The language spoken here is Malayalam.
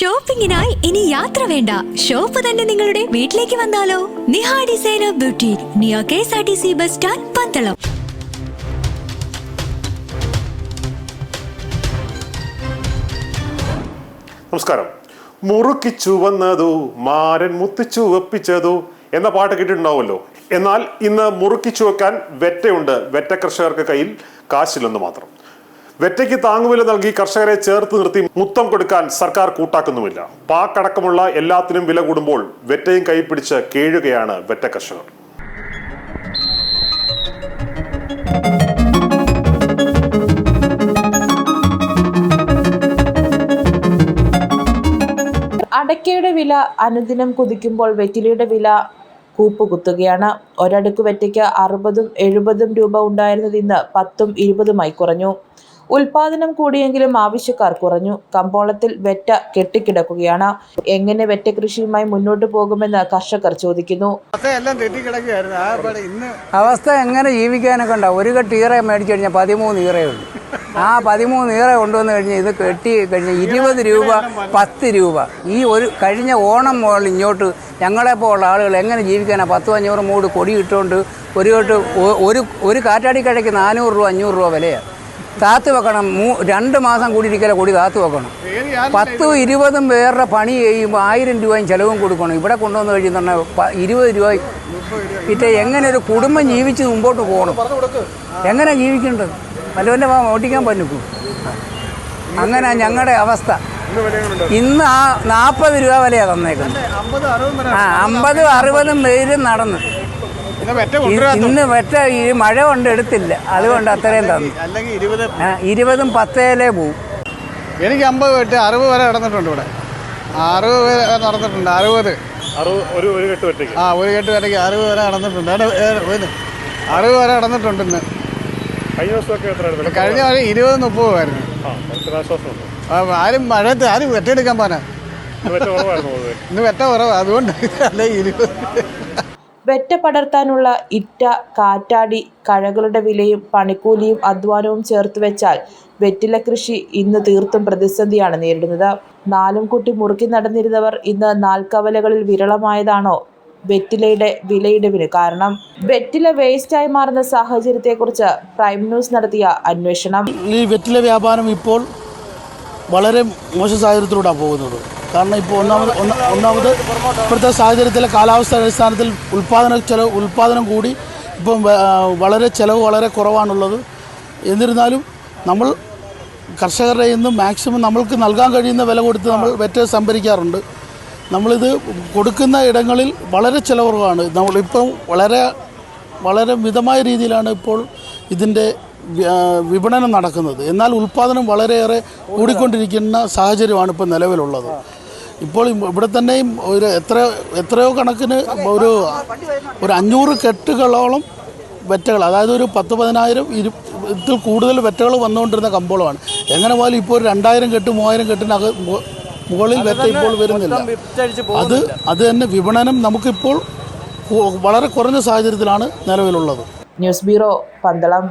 ഷോപ്പിംഗിനായി ഇനി യാത്ര വേണ്ട. ഷോപ്പ് തന്നെ നിങ്ങളുടെ വീട്ടിലേക്ക് വന്നാലോ? Niha designer beauty near K S R T C bus stand Pandalam. നമസ്കാരം. മുറുക്കി ചുവന്നതോ മാരൻ മുത്തി ചുവപ്പിച്ചതോ എന്ന പാട്ട് കേട്ടിട്ടുണ്ടാവുമല്ലോ. എന്നാൽ ഇന്ന് മുറുക്കി ചുവക്കാൻ വെറ്റയുണ്ട്. വെറ്റ കർഷകർക്ക് കയ്യിൽ കാശില്ലെന്ന് മാത്രം. വെറ്റയ്ക്ക് താങ്ങുവില നൽകി കർഷകരെ ചേർത്ത് നിർത്തി മുത്തം കൊടുക്കാൻ സർക്കാർ കൂട്ടാക്കുന്നുമില്ല. പാക്കടക്കമുള്ള എല്ലാത്തിനും വില കൂടുമ്പോൾ വെറ്റയും കൈപ്പിടിച്ച് കേഴുകയാണ് വെറ്റ കർഷകർ. അടയ്ക്കയുടെ വില അനുദിനം കുതിക്കുമ്പോൾ വെറ്റിലയുടെ വില കൂപ്പുകുത്തുകയാണ് ഒരടുക്ക് വെറ്റയ്ക്ക് അറുപതും എഴുപതും രൂപ ഉണ്ടായിരുന്നത് ഇന്ന് പത്തും ഇരുപതുമായി കുറഞ്ഞു. ഉൽപാദനം കൂടിയെങ്കിലും ആവശ്യക്കാർ കുറഞ്ഞു. കമ്പോളത്തിൽ വെറ്റ കെട്ടിക്കിടക്കുകയാണ്. എങ്ങനെ വെറ്റ കൃഷിയുമായി മുന്നോട്ട് പോകുമെന്ന് കർഷകർ ചോദിക്കുന്നു. അവസ്ഥ എങ്ങനെ ജീവിക്കാനൊക്കെ ഉണ്ടാവും? ഒരു കെട്ട് ഈറ മേടിച്ചു കഴിഞ്ഞാൽ പതിമൂന്ന് ഈറയുള്ളൂ ആ പതിമൂന്ന് ഈറ കൊണ്ടുവന്ന് കഴിഞ്ഞ് ഇത് കെട്ടി കഴിഞ്ഞ് ഇരുപത് രൂപ പത്ത് രൂപ. ഈ ഒരു കഴിഞ്ഞ ഓണം മുതൽ ഇങ്ങോട്ട് ഞങ്ങളെപ്പോലുള്ള ആളുകൾ എങ്ങനെ ജീവിക്കാനാണ് പത്തും അഞ്ഞൂറ് മൂട് കൊടി ഇട്ടുകൊണ്ട് ഒരു കെട്ട് ഒരു ഒരു കാറ്റാടി കടയ്ക്ക് നാനൂറ് രൂപ അഞ്ഞൂറ് രൂപ വിലയാണ് കാത്ത് വെക്കണം. മൂ രണ്ട് മാസം കൂടി ഇരിക്കല കൂടി കാത്ത് വെക്കണം. പത്തും ഇരുപതും പേരുടെ പണി ചെയ്യുമ്പോൾ ആയിരം രൂപയും ചിലവും കൊടുക്കണം. ഇവിടെ കൊണ്ടുവന്ന് കഴിയുന്നുണ്ടെങ്കിൽ ഇരുപത് രൂപ ഇറ്റ എങ്ങനെ ഒരു കുടുംബം ജീവിച്ച് മുമ്പോട്ട് പോകണം? എങ്ങനെ ജീവിക്കേണ്ടത്? വല്ലവന്റെ ഓട്ടിക്കാൻ പറ്റും അങ്ങനെ ഞങ്ങളുടെ അവസ്ഥ. ഇന്ന് ആ നാൽപ്പത് രൂപ വിലയാണ് തന്നേക്കുന്നത്. അമ്പത് അറുപതും വരെ ആ അമ്പതും അറുപതും പേരും നടന്നു. ഇന്ന് വെറ്റ ഈ മഴ കൊണ്ട് എടുത്തില്ല. അതുകൊണ്ട് അത്രയും തന്നു. അല്ലെങ്കിൽ ഇരുപത് ആ, ഇരുപതും പത്തേലേ പോവും. എനിക്ക് അമ്പത് വെട്ട് അറുപത് വരെ നടന്നിട്ടുണ്ട് ഇവിടെ. അറുപത് വരെ നടന്നിട്ടുണ്ട് അറുപത്. ഒരു ഒരു കെട്ട് വെറ്റയ്ക്ക് ആ ഒരു കെട്ട് വരയ്ക്ക് അറുപത് വരെ നടന്നിട്ടുണ്ട്. അറുപത് വരെ നടന്നിട്ടുണ്ട് ഇന്ന്. കഴിഞ്ഞ ദിവസമൊക്കെ കഴിഞ്ഞ ഇരുപത് മുപ്പതുമായിരുന്നു ആശ്വാസമുണ്ട് ആ, ആരും മഴയത്ത് ആരും വെട്ടെടുക്കാൻ പോനാ വെറ്റ കുറവായിരുന്നു പൊതുവെ. ഇന്ന് വെട്ട കുറവ് അതുകൊണ്ട് അല്ലെ ഇരുപത്. വെറ്റ പടർത്താനുള്ള ഇറ്റ കാറ്റാടി കഴകളുടെ വിലയും പണിക്കൂലിയും അധ്വാനവും ചേർത്ത് വെച്ചാൽ വെറ്റില കൃഷി ഇന്ന് തീർത്തും പ്രതിസന്ധിയാണ് നേരിടുന്നത്. നാലും കൂട്ടി മുറുക്കി നടന്നിരുന്നവർ ഇന്ന് നാൽക്കവലകളിൽ വിരളമായതാണോ വെറ്റിലയുടെ വിലയിടിവിന്. കാരണം വെറ്റില വേസ്റ്റായി മാറുന്ന സാഹചര്യത്തെക്കുറിച്ച് പ്രൈം ന്യൂസ് നടത്തിയ അന്വേഷണം. ഈ വെറ്റില വ്യാപാരം ഇപ്പോൾ വളരെ മോശം സാഹചര്യത്തിലൂടെയാണ് പോകുന്നത്. കാരണം ഇപ്പോൾ ഒന്നാമത് ഒന്ന- ഒന്നാമത് ഇപ്പോഴത്തെ സാഹചര്യത്തിലെ കാലാവസ്ഥ അടിസ്ഥാനത്തിൽ ഉൽപ്പാദന ചെലവ് ഉൽപ്പാദനം കൂടി ഇപ്പം വളരെ ചിലവ് വളരെ കുറവാണുള്ളത്. എന്നിരുന്നാലും നമ്മൾ കർഷകരുടെ ഇന്ന് മാക്സിമം നമ്മൾക്ക് നൽകാൻ കഴിയുന്ന വില കൊടുത്ത് നമ്മൾ വെറ്റ സംഭരിക്കാറുണ്ട്. നമ്മളിത് കൊടുക്കുന്ന ഇടങ്ങളിൽ വളരെ ചിലവുറവാണ് നമ്മളിപ്പം വളരെ വളരെ മിതമായ രീതിയിലാണ് ഇപ്പോൾ ഇതിന്റെ വിപണനം നടക്കുന്നത്. എന്നാൽ ഉൽപ്പാദനം വളരെയേറെ കൂടിക്കൊണ്ടിരിക്കുന്ന സാഹചര്യമാണ് ഇപ്പോൾ നിലവിലുള്ളത്. ഇപ്പോൾ ഇവിടെ തന്നെയും ഒരു എത്ര എത്രയോ കണക്കിന് ഒരു ഒരു അഞ്ഞൂറ് കെട്ടുകളോളം വെറ്റകൾ അതായത് ഒരു പത്ത് പതിനായിരം ഇരു ഇതിൽ കൂടുതൽ വെറ്റകൾ വന്നുകൊണ്ടിരുന്ന കമ്പോളമാണ്. എങ്ങനെ പോലും ഇപ്പോൾ ഒരു രണ്ടായിരം കെട്ട് മൂവായിരം കെട്ടിനക മു- മുകളിൽ വെറ്റ ഇപ്പോൾ വരുന്നില്ല. അത് അത് തന്നെ വിപണനം നമുക്കിപ്പോൾ വളരെ കുറഞ്ഞ സാഹചര്യത്തിലാണ് നിലവിലുള്ളത്. News bureau Pandalam.